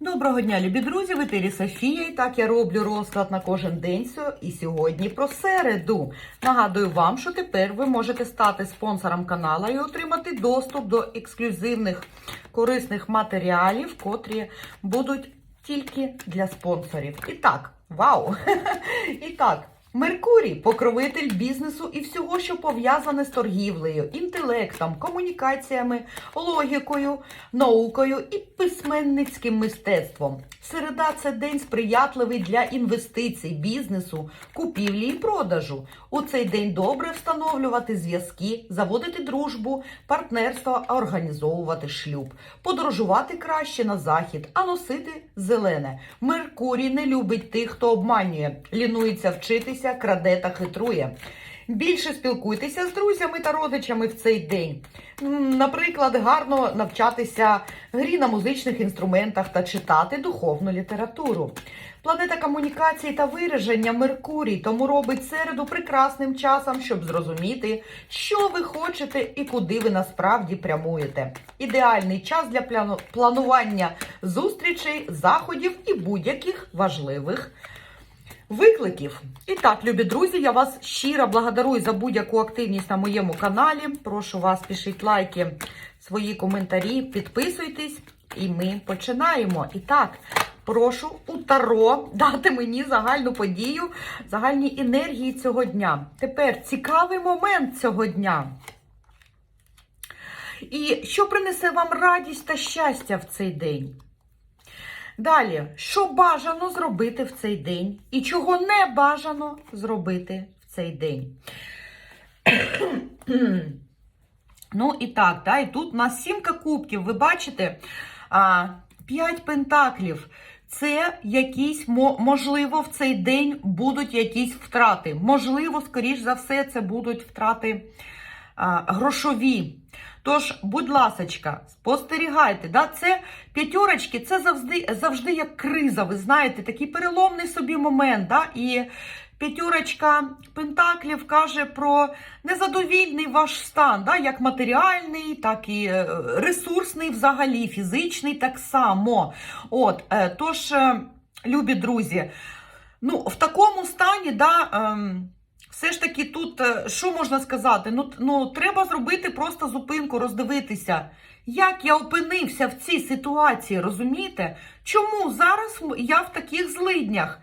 Доброго дня, любі друзі! В етері Софія. І так я роблю розклад на кожен день. І сьогодні про середу. Нагадую вам, що тепер ви можете стати спонсором каналу і отримати доступ до ексклюзивних корисних матеріалів, котрі будуть тільки для спонсорів. І так, вау! І так. Меркурій покровитель бізнесу і всього, що пов'язане з торгівлею, інтелектом, комунікаціями, логікою, наукою і письменницьким мистецтвом. Середа це день сприятливий для інвестицій, бізнесу, купівлі і продажу. У цей день добре встановлювати зв'язки, заводити дружбу, партнерство, організовувати шлюб, подорожувати краще на захід, а носити зелене. Меркурій не любить тих, хто обманює, лінується вчитися, краде та хитрує. Більше спілкуйтеся з друзями та родичами в цей день. Наприклад, гарно навчатися грі на музичних інструментах та читати духовну літературу. Планета комунікації та вираження Меркурій тому робить середу прекрасним часом, щоб зрозуміти, що ви хочете і куди ви насправді прямуєте. Ідеальний час для пляну- планування зустрічей, заходів і будь-яких важливих викликів. І так, любі друзі, я вас щиро благодарую за будь-яку активність на моєму каналі. Прошу вас, пишіть лайки, свої коментарі, підписуйтесь, і ми починаємо. І так, прошу у Таро дати мені загальну подію, загальні енергії цього дня. Тепер цікавий момент цього дня. І що принесе вам радість та щастя в цей день? Далі, що бажано зробити в цей день і чого не бажано зробити в цей день. ну і так, да, і тут у нас сімка кубків, ви бачите, 5 пентаклів. Це якісь, можливо, в цей день будуть якісь втрати. Можливо, скоріш за все, це будуть втрати а, грошові. Тож, будь ласочка, спостерігайте, да? це п'ятерочки, це завжди, завжди як криза, ви знаєте, такий переломний собі момент. Да? І п'ятерочка Пентаклів каже про незадовільний ваш стан, да? як матеріальний, так і е, ресурсний взагалі, фізичний так само. От, е, тож, е, любі друзі, ну, в такому стані, да, ем, все ж таки тут, е, що можна сказати? Ну, ну, треба зробити просто зупинку, роздивитися, як я опинився в цій ситуації, розумієте? Чому зараз я в таких злиднях?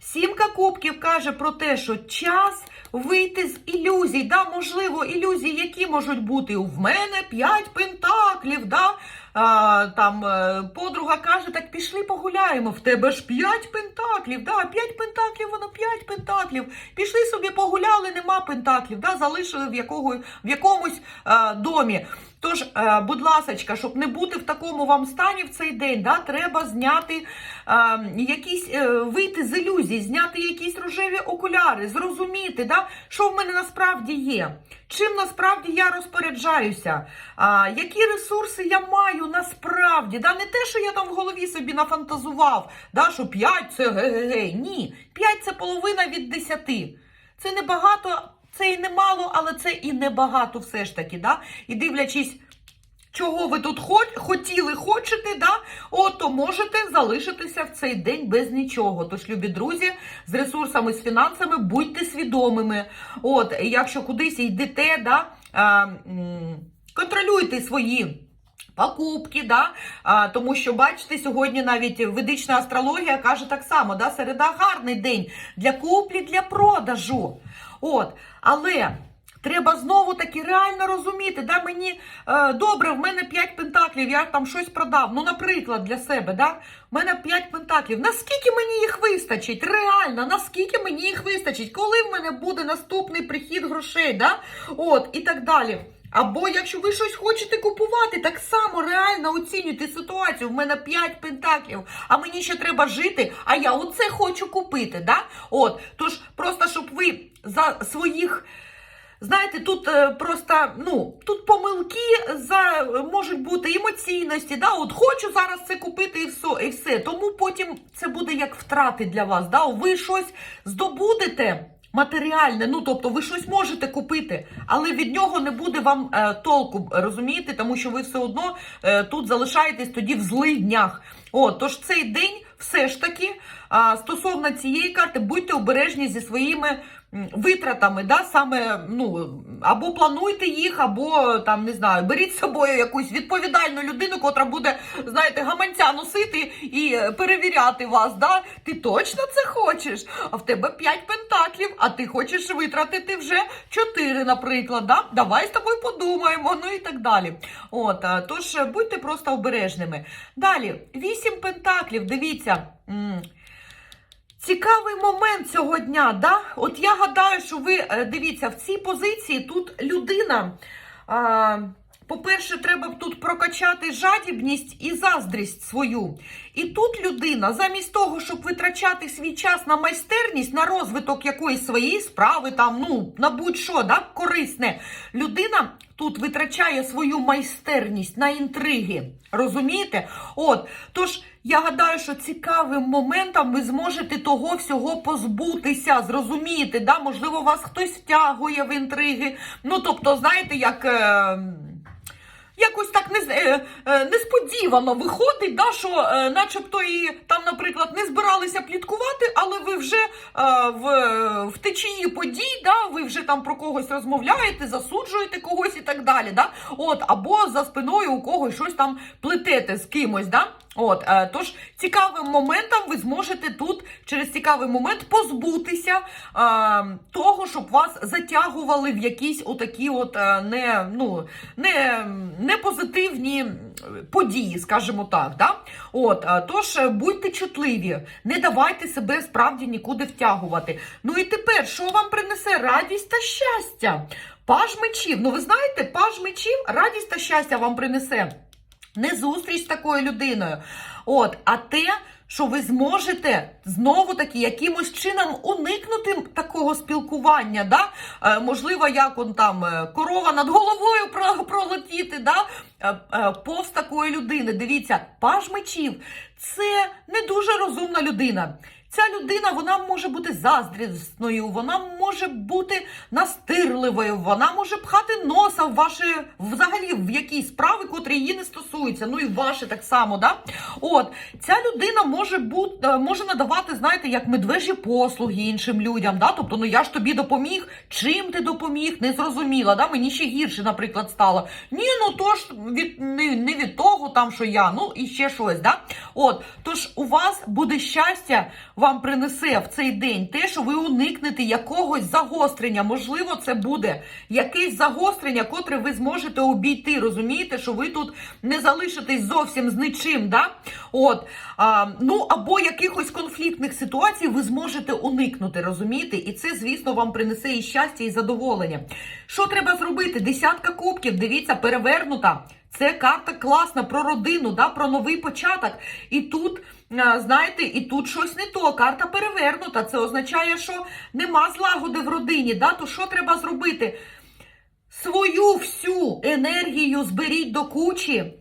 Сімка кубків каже про те, що час вийти з ілюзій. Да, можливо, ілюзії, які можуть бути в мене п'ять пентаклів. Да? А, там е, подруга каже, так пішли погуляємо. В тебе ж п'ять пентаклів. Да, п'ять пентаклів, воно п'ять пентаклів. Пішли собі погуляли, нема пентаклів. Да, залишили в, якого, в якомусь а, домі. Тож, е, будь ласочка, щоб не бути в такому вам стані в цей день, да, треба зняти е, якісь, е, вийти з ілюзій, зняти якісь рожеві окуляри, зрозуміти, да, що в мене насправді є, чим насправді я розпоряджаюся, а, які ресурси я маю насправді. Да, не те, що я там в голові собі нафантазував, да, що 5 це ге-ге-ге. Ні, 5 це половина від 10. Це не багато, це і не мало, але це і не багато все ж таки. Да? І дивлячись, чого ви тут хотіли, хочете, да? От, то можете залишитися в цей день без нічого. Тож, любі друзі, з ресурсами, з фінансами будьте свідомими. От, якщо кудись йдете, да, контролюйте свої. Покупки, да? а, тому що бачите, сьогодні навіть ведична астрологія каже так само, да? середа гарний день для куплі, для продажу. От, але треба знову таки реально розуміти, да? мені е, добре, в мене 5 пентаклів, я там щось продав. Ну, наприклад, для себе, да? в мене 5 пентаклів. Наскільки мені їх вистачить? Реально, наскільки мені їх вистачить? Коли в мене буде наступний прихід грошей? Да? От, і так далі. Або якщо ви щось хочете купувати, так само реально оцінюйте ситуацію. В мене 5 пентаклів, а мені ще треба жити, а я оце хочу купити. Да? От, тож просто щоб ви за своїх. Знаєте, тут е, просто ну тут помилки за можуть бути емоційності. Да? От хочу зараз це купити і все, і все. Тому потім це буде як втрати для вас. Да? Ви щось здобудете, матеріальне. Ну, тобто, ви щось можете купити, але від нього не буде вам е, толку, розумієте, тому що ви все одно е, тут залишаєтесь тоді в злих днях. От, тож цей день все ж таки а, стосовно цієї карти, будьте обережні зі своїми витратами, да, саме, ну, або плануйте їх, або там не знаю, беріть з собою якусь відповідальну людину, котра буде, знаєте, гаманця носити і е, перевіряти вас. Да? Ти точно це хочеш? А в тебе 5 пентаклів, а ти хочеш витратити вже 4, наприклад. Да? Давай з тобою подумаємо, ну і так далі. От, тож е, будьте просто обережними. Далі, 8 пентаклів, дивіться. Цікавий момент цього дня, да? От я гадаю, що ви е, дивіться, в цій позиції тут людина. А, по-перше, треба тут прокачати жадібність і заздрість свою. І тут людина, замість того, щоб витрачати свій час на майстерність, на розвиток якоїсь своєї справи, там, ну, на будь-що, да, корисне, людина тут витрачає свою майстерність на інтриги. Розумієте? От, тож я гадаю, що цікавим моментом ви зможете того всього позбутися, зрозумієте, да? можливо, вас хтось втягує в інтриги. Ну, тобто, знаєте, як. Е... Якось так е, е, несподівано виходить, да, що е, начебто і там, наприклад, не збиралися пліткувати, але ви вже в, в течії подій, да, ви вже там про когось розмовляєте, засуджуєте когось і так далі. Да? От, або за спиною у когось щось там плетете з кимось. Да? От, е, тож цікавим моментом ви зможете тут через цікавий момент позбутися е, того, щоб вас затягували в якісь отакі от е, не, ну, не, не позитивні події, скажімо так. Да? От, тож будьте чутливі, не давайте себе справді нікуди втягувати. Ну і тепер, що вам принесе радість та щастя? Паж мечів. Ну ви знаєте, паж мечів радість та щастя вам принесе. Не зустріч з такою людиною. От, а те, що ви зможете знову таки якимось чином уникнути такого спілкування. Да? Е, можливо, як он там е, корова над головою про, пролетіти, да? е, е, повз такої людини. Дивіться, паж мечів це не дуже розумна людина. Ця людина вона може бути заздрісною, вона може бути настирливою, вона може пхати носа в ваші взагалі в якісь справи, котрі її не стосуються. Ну і ваші так само. Да? От ця людина може бути може надавати, знаєте, як медвежі послуги іншим людям. Да? Тобто, ну я ж тобі допоміг. Чим ти допоміг? Не зрозуміла. Да? Мені ще гірше, наприклад, стало. Ні, ну то ж від не, не від того, там що я, ну і ще щось. Да? От, тож у вас буде щастя вам принесе в цей день те, що ви уникнете якогось загострення. Можливо, це буде якесь загострення, котре ви зможете обійти. Розумієте, що ви тут не залишитесь зовсім з нічим. Да? От, а, ну або якихось конфліктних ситуацій ви зможете уникнути, розумієте? І це, звісно, вам принесе і щастя, і задоволення. Що треба зробити? Десятка кубків, дивіться, перевернута. Це карта класна про родину, да, про новий початок. І тут, знаєте, і тут щось не то. Карта перевернута. Це означає, що нема злагоди в родині. Да? То що треба зробити? Свою всю енергію зберіть до кучі.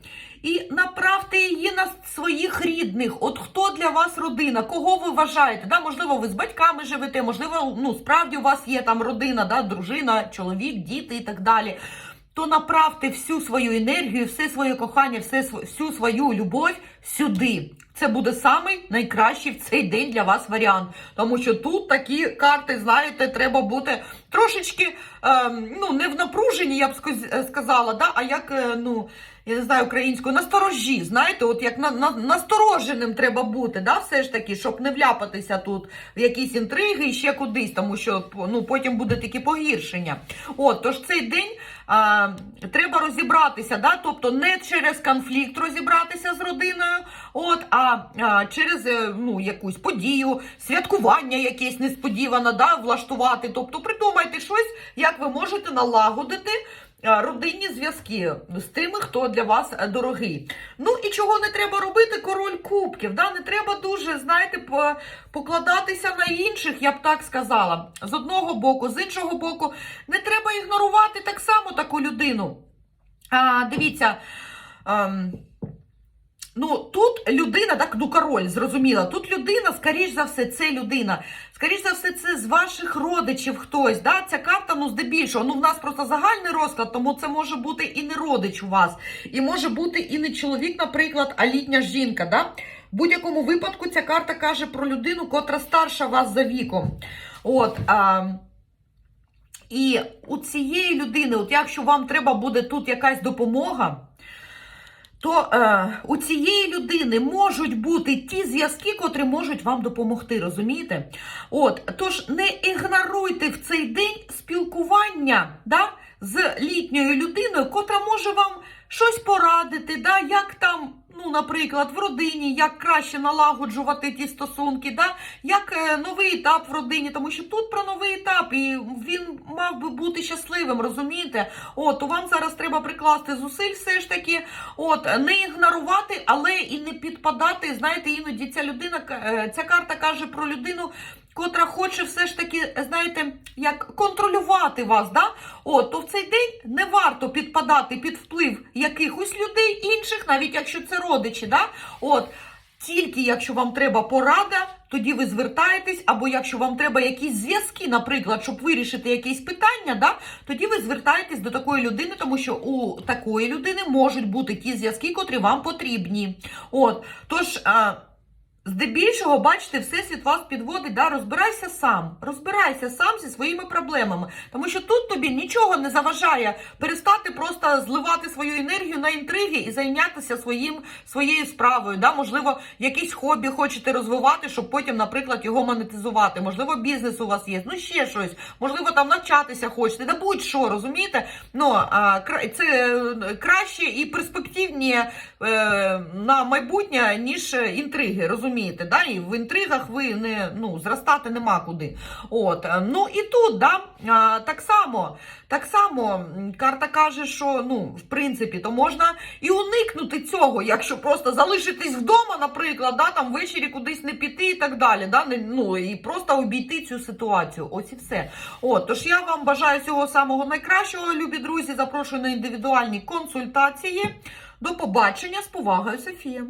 І направте її на своїх рідних. От хто для вас родина? Кого ви вважаєте? Да, можливо, ви з батьками живете, можливо, ну справді у вас є там родина, да, дружина, чоловік, діти і так далі. То направте всю свою енергію, все своє кохання, все, всю свою любов сюди. Це буде самий найкращий в цей день для вас варіант. Тому що тут такі карти, знаєте, треба бути трошечки е, ну, не в напруженні, я б сказала, да, а як, е, ну, я не знаю українською, насторожі. Знаєте, от як на, на, настороженим треба бути, да, все ж таки, щоб не вляпатися тут в якісь інтриги і ще кудись, тому що ну, потім буде таке погіршення. От, тож цей день а, треба розібратися, да, тобто не через конфлікт розібратися з родиною, от, а, а через ну, якусь подію, святкування якесь несподіване, да, влаштувати. Тобто придумайте щось, як ви можете налагодити родинні зв'язки з тими, хто для вас дорогий. Ну і чого не треба робити, король кубків. Да? Не треба дуже, знаєте, покладатися на інших, я б так сказала. З одного боку, з іншого боку, не треба ігнорувати так само таку людину. А, Дивіться. А, Ну, тут людина, так, ну король, зрозуміла. Тут людина, скоріш за все, це людина. Скоріш за все, це з ваших родичів хтось. Да? Ця карта, ну, здебільшого. Ну, в нас просто загальний розклад, тому це може бути і не родич у вас. І може бути і не чоловік, наприклад, а літня жінка. Да? В будь-якому випадку ця карта каже про людину, котра старша вас за віком. От. А... І у цієї людини, от якщо вам треба буде тут якась допомога, то е, у цієї людини можуть бути ті зв'язки, котрі можуть вам допомогти, розумієте? От, тож не ігноруйте в цей день спілкування да, з літньою людиною, котра може вам щось порадити, да, як там, ну, наприклад, в родині, як краще налагоджувати ті стосунки, да, як е, новий етап в родині, тому що тут про новий етап, і він мав би бути щасливим, розумієте? От, то вам зараз треба прикласти зусиль все ж таки, от, не ігнорувати, але і не підпадати. Знаєте, іноді ця людина, е, ця карта каже про людину, котра хоче все ж таки, знаєте, як контролювати вас, да? От, то в цей день не варто підпадати під вплив якихось людей інших, навіть якщо це родичі, да? От, тільки якщо вам треба порада, тоді ви звертаєтесь, або якщо вам треба якісь зв'язки, наприклад, щоб вирішити якісь питання, да, тоді ви звертаєтесь до такої людини, тому що у такої людини можуть бути ті зв'язки, котрі вам потрібні. От, тож. А, Здебільшого, бачите, всесвіт вас підводить, да, розбирайся сам, розбирайся сам зі своїми проблемами. Тому що тут тобі нічого не заважає перестати просто зливати свою енергію на інтриги і зайнятися своїм, своєю справою. Да? Можливо, якесь хобі хочете розвивати, щоб потім, наприклад, його монетизувати. Можливо, бізнес у вас є, ну ще щось, можливо, там навчатися хочете, да будь-що, розумієте? Ну, а, це е, краще і перспективніше е, на майбутнє, ніж е, інтриги, розумієте? Да? І в інтригах ви не ну, зростати нема куди. От. е, Ну і тут, да, так само, так само карта каже, що ну, в принципі, то можна і уникнути цього, якщо просто залишитись вдома, наприклад, да, там ввечері кудись не піти і так далі. Да? Ну, і просто обійти цю ситуацію. Ось і все. От, тож я вам бажаю всього самого найкращого, любі друзі. Запрошую на індивідуальні консультації. До побачення з повагою, Софія.